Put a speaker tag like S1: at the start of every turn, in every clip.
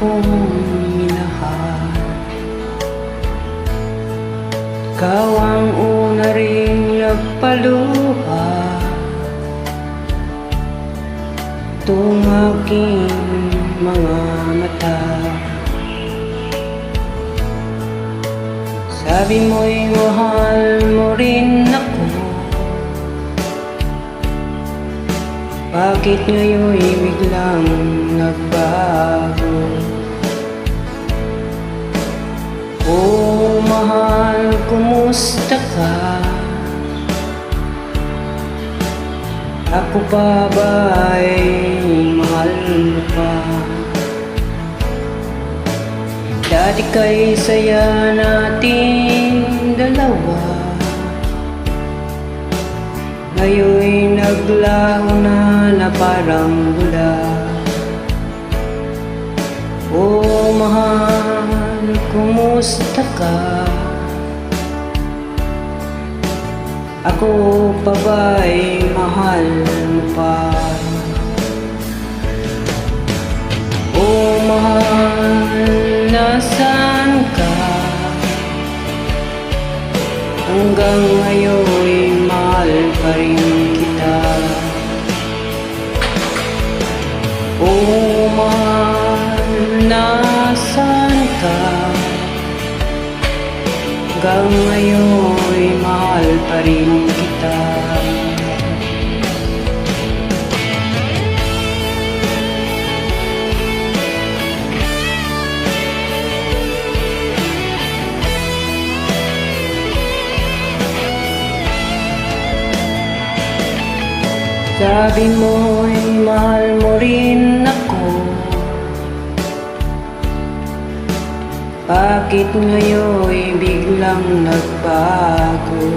S1: akong minahal Ikaw ang una rin nagpaluha. Itong aking mga mata. Sabi mo'y mahal Bakit ngayon biglang nagbago? Oh, mahal, kumusta ka? Ako pa ba ay mahal mo pa? Dati kay saya nating dalawa Ngayon'y naglaho na parang bula Oh mahal, kumusta ka? Ako pa ba'y mahal mo pa? Oh mahal, nasaan ka? Hanggang ngayon'y mahal pa rin Hanggang ngayon'y mahal pa rin kita. Sabi mo'y mahal mo rin ako Bakit ngayon'y biglang nagbago?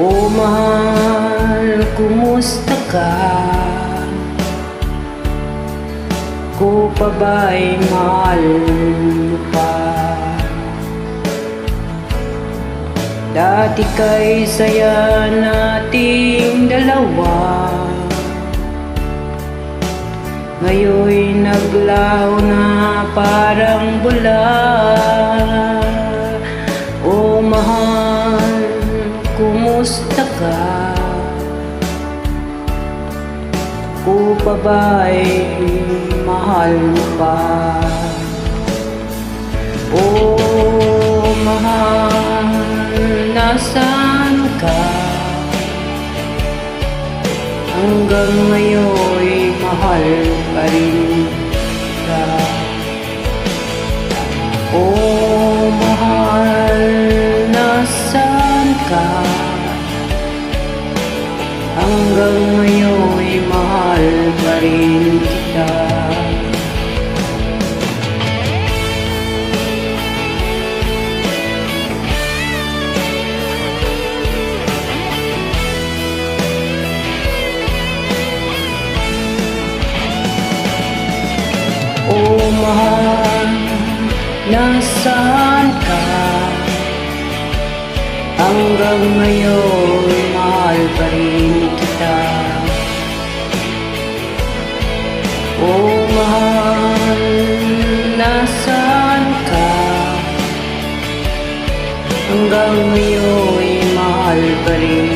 S1: O mahal, kumusta ka? Ko pa ba'y mahal pa? Dati kay saya nating dalawa Ngayon'y naglaho na parang bula O mahal, kumusta ka? Ko pa ba'y mahal mo pa? Oh, mahal, nasaan ka? Hanggang ngayon'y mahal pa ka. Oh, mahal, nasaan ka? Hanggang ngayon'y mahal pa rin. Nasaan ka? Hanggang ngayon, mahal pa rin kita Oh mahal, nasaan ka? Hanggang ngayon, mahal pa rin